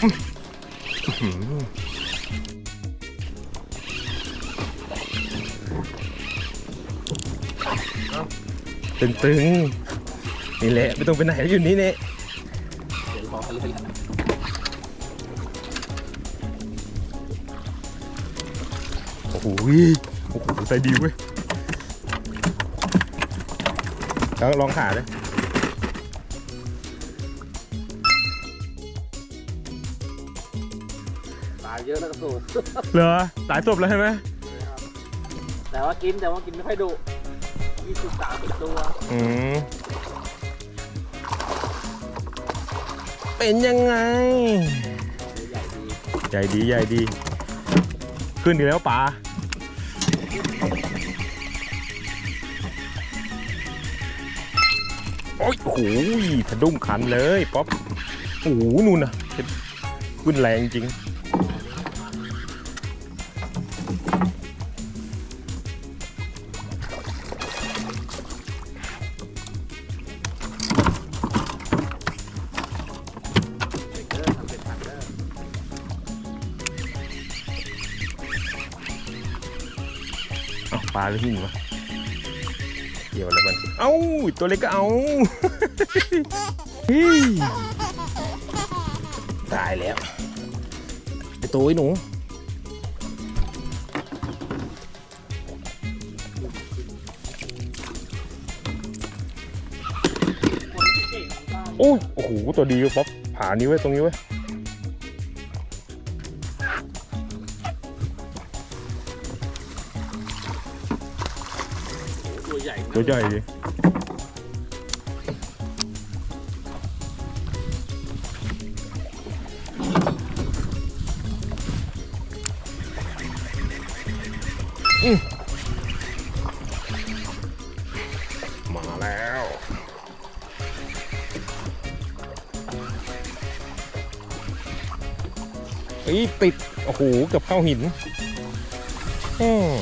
ตึงตึงๆนี่แหละไม่ต้องไปไหนอยู่นี่เนี่ยเดี๋ยวบอกกันเลยโอ้โหโอ้โหใจดีเว้ยแล้วลองขาเลย ปลาเยอะแล้วก็สูตรเหรอสายศพแล้วใช่ไหมแต่ว่ากินแต่ว่ากินไม่ค่อยดุยี่สิบสามสิบตัว อืม เป็นยังไงใหญ่ดีใหญ่ดีใหญ่ดี ขึ้นดีแล้วป๋าโอ้ยโอ้โหสะดุ้งขันเลย ป๊อปโอ้โหนู่นน่ะขึ้นแรงจริง ปลาหรือหินวะเกี่ยวอะไรมันเอ้าตัวเล็กก็เอาฮิตายแล้วไอตัวไอ้หนูคนที่เก่งบ้างโอ้ยโอ้โหตัวดีเว้ยป๊อปผ่านี้ไว้ยตรงนี้ไว้ ใหญ่มากตัวใหญ่ดิอื้อมาแล้วเฮ้ยติด โอ้โหเกับเข้าหิน อืม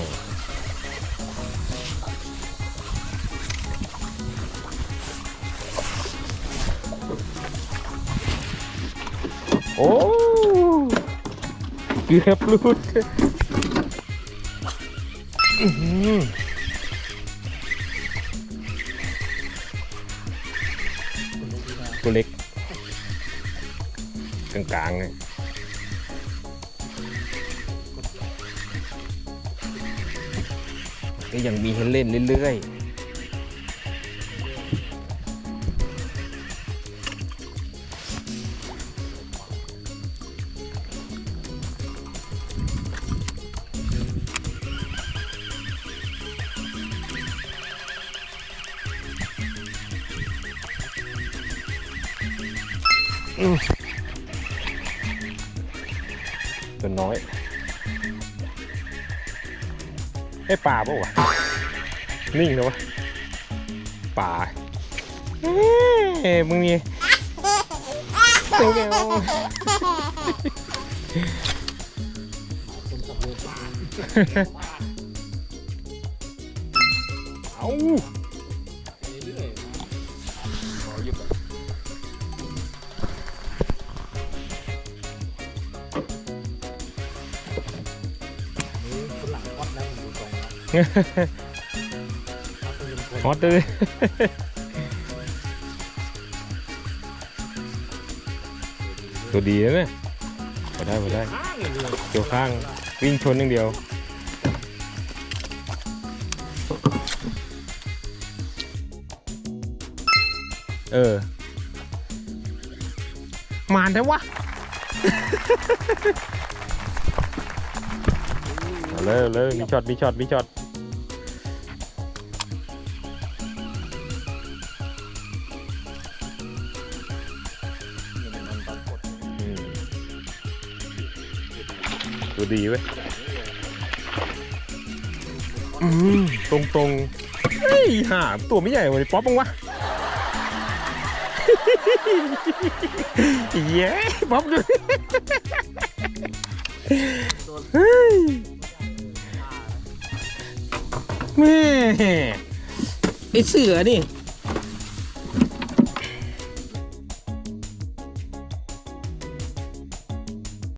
โอ้เกือบหลุดตัวเล็ก กลางๆไงก็ยังมีให้เล่นเรื่อยๆ ตัวน้อยไอ้ปลาเปล่าวะ นิ่งนะวะปลาเอ้ยมึงมีเร็วคนขับเรือปลาๆเอาเรื่อยขอหยิบ ฮอตเป็นคนฮอตเลยตัวดีนะเนี่ยพอได้พอได้ข้างเลยเกี่ยวข้างวิ่งชนอย่างเดียวเออ มานได้วะ เอาเลยเอาเลยมีช็อตมีช็อตมีช็อตอืมตัวดีเว้ยอืมตรงตรงๆเฮ้ยหาตัวไม่ใหญ่กว่าไอ้ป๊อปบ้างวะเย้ป๊อปดูเฮ้ย แม่ไอเสือนี่